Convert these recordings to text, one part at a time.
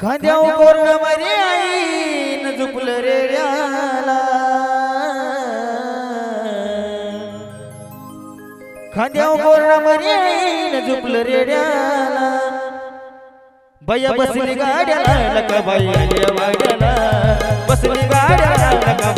खांद्याव कोरड मरे आईन झुपलं रेड्याला. खांद्याव कोरड मरे आईन झुपलं रेड्याला. बया बसली गाड्याला लका बाई वाड्याला बसली गाड्याला लका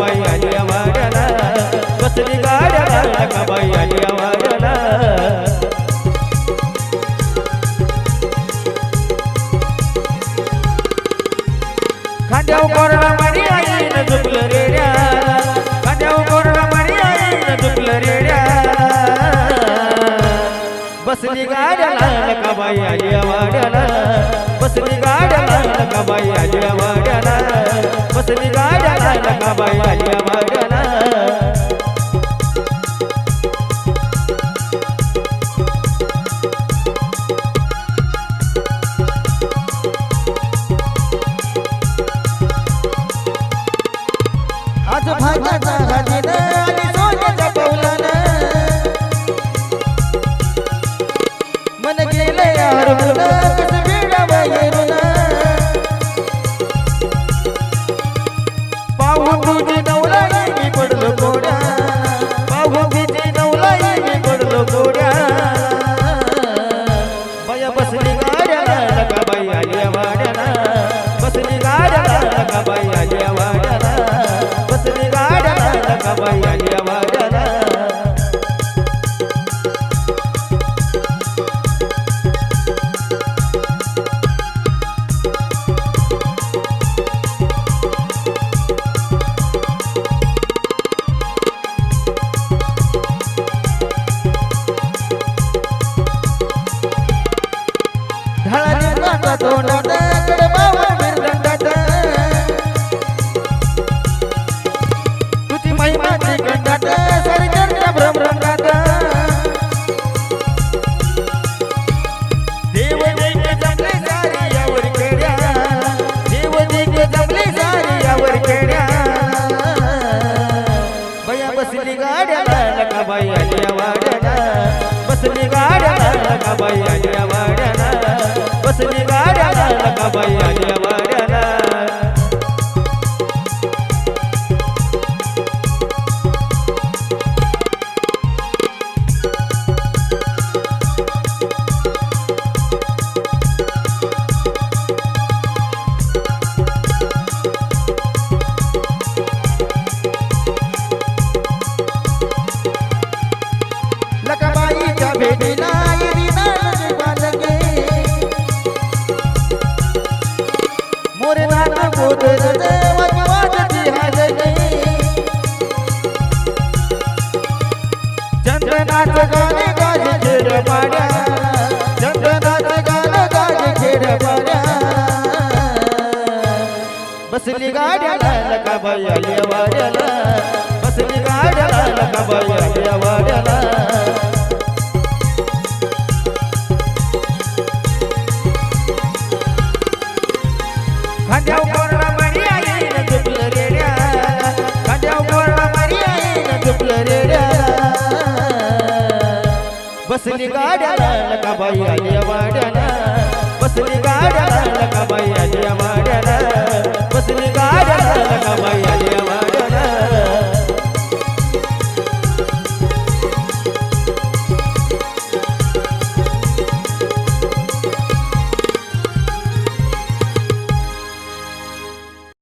खांद्याव कोरडा मारी आईन झुकलं रेड्याला खांद्याव कोरडा मारी आईन झुकलं रेड्याला बसली गाड्याला लकाबाई आली वाड्याला बसली गाड्याला लकाबाई आली वाड्याला बसली गाड्याला लकाबाई आली আমার बाई आल्या वाड्याला बसली गाड्याला लका बाई आल्या वाड्याला बसली गाड्याला लका बाई बसली गाड्याला लकाबाई वाड्याला बसली गाड्याला वाड्याला बसली गाड्याला लका बाई आली वाड्याला? बसली गाड्याला लका बाई आली वाड्याला? बसली